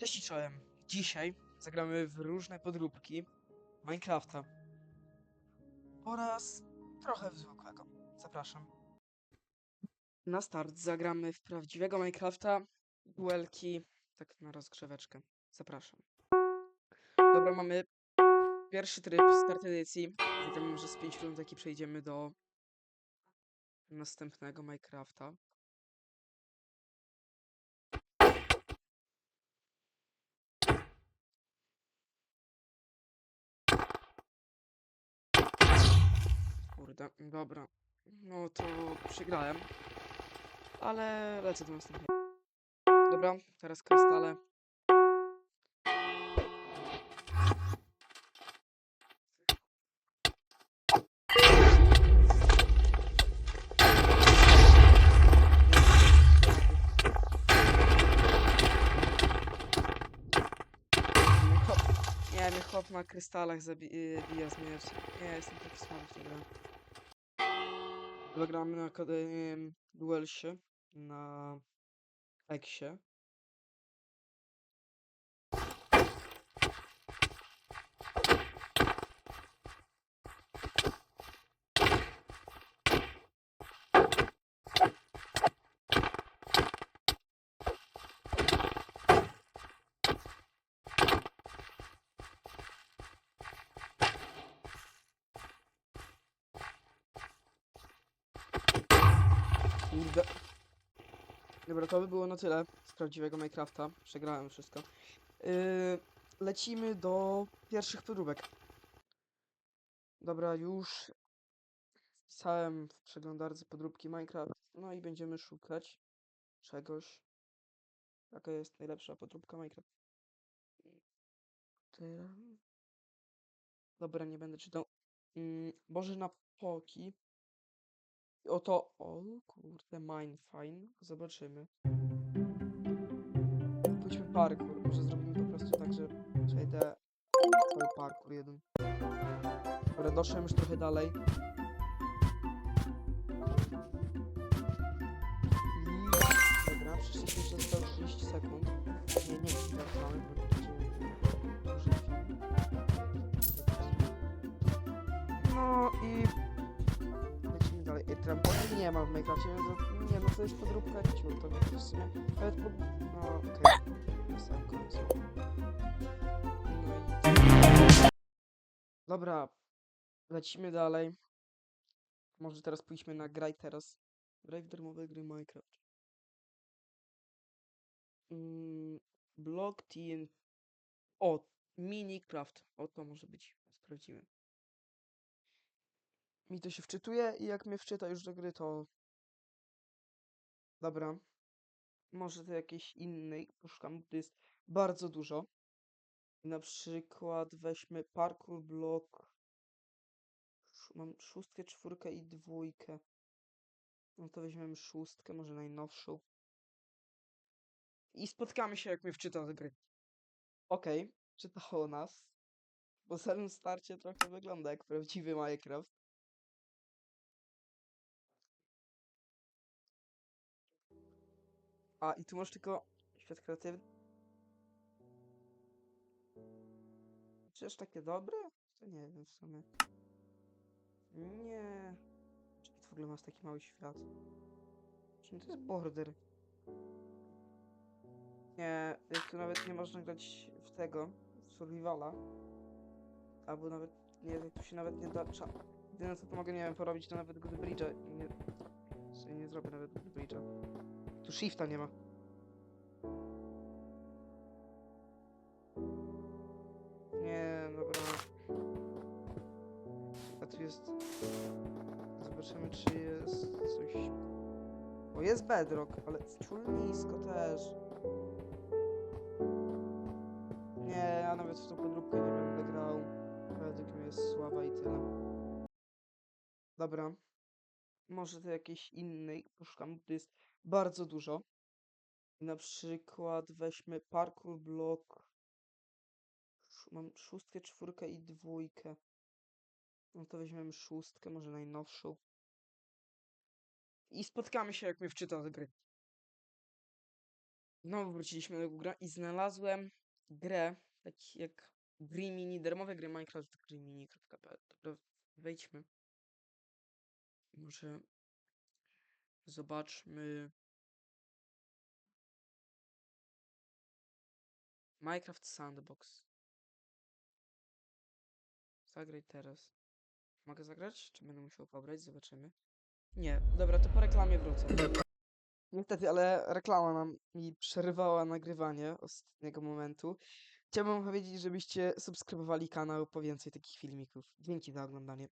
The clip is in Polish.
Cześć czołem. Dzisiaj zagramy w różne podróbki Minecrafta. Oraz trochę w zwykłego. Zapraszam. Na start zagramy w prawdziwego Minecrafta. Duelki, tak na rozgrzeweczkę. Zapraszam. Dobra, mamy pierwszy tryb, start edycji. Zatem może z 5 rund taki przejdziemy do następnego Minecrafta. Kurde, dobra. No to przegrałem. Ale lecę do następnego. Dobra, teraz krystale. Chłop- na krystalach zabi- bija śmierć. Nie, jestem taki słaby w grę. Zagramy na akademii Duelsie, na Eksie. Kurde. Dobra, to by było na tyle z prawdziwego Minecrafta. Przegrałem wszystko. Yy, lecimy do pierwszych podróbek. Dobra, już wpisałem w przeglądarce podróbki Minecraft. No i będziemy szukać czegoś. Jaka jest najlepsza podróbka Minecraft? Dobra, nie będę czytał. Mm, Boże na poki. Oto, o kurde, mine fine. Zobaczymy. Pójdźmy parkour. Może zrobimy po prostu tak, że przejdę cały parkour jeden. Dobra, doszłem już trochę dalej. Trampolin nie ma w Minecrafcie, więc to, nie no to jest podróbka ciur, to wiecie w sumie. Nawet pod... No okej. Na samym końcu. No. Dobra. Lecimy dalej. Może teraz pójdźmy na graj teraz. Graj w darmowe gry Minecraft. Mm, blog TN... O! Minecraft. O, to może być. Sprawdzimy. Mi to się wczytuje i jak mnie wczyta już do gry, to... Dobra. Może to jakiejś innej poszukam, to jest bardzo dużo. Na przykład weźmy parkour block. Mam szóstkę, czwórkę i dwójkę. No to weźmiemy szóstkę, może najnowszą. I spotkamy się, jak mnie wczyta do gry. Okej, czytało nas. Po samym starcie trochę wygląda jak prawdziwy Minecraft. A, i tu masz tylko świat kreatywny. Czyż takie dobre? To nie wiem w sumie. Nie. Czy w ogóle masz taki mały świat? Czym to jest border? Nie, tu nawet nie można grać w tego, w survivala. Albo nawet, nie, tu się nawet nie da, cza... Jedyne co to mogę, nie wiem, porobić to nawet good bridge'a i nie... Nie zrobię nawet good bridge'a. Tu shifta nie ma. Nie, dobra. A tu jest... Zobaczymy, czy jest coś... O, jest bedrock, ale ciul nisko też. Nie, ja nawet w tą podróbkę nie będę grał. Według mnie jest słaba i tyle. Dobra. Może to jakiejś innej poszukam, bo to jest bardzo dużo. Na przykład weźmy parkour block. Mam szóstkę, czwórkę i dwójkę. No to weźmiemy szóstkę, może najnowszą. I spotkamy się, jak mnie wczyta do gry. Znowu wróciliśmy do Google'a i znalazłem grę, tak jak Green Mini, darmowe gry Minecraft greenmini.pl. Dobra, wejdźmy. Może zobaczmy. Minecraft Sandbox. Zagraj teraz. Mogę zagrać? Czy będę musiał pobrać? Zobaczymy. Nie, dobra, to po reklamie wrócę. Niestety, ale reklama nam mi przerywała nagrywanie ostatniego momentu. Chciałbym powiedzieć, żebyście subskrybowali kanał po więcej takich filmików. Dzięki za oglądanie.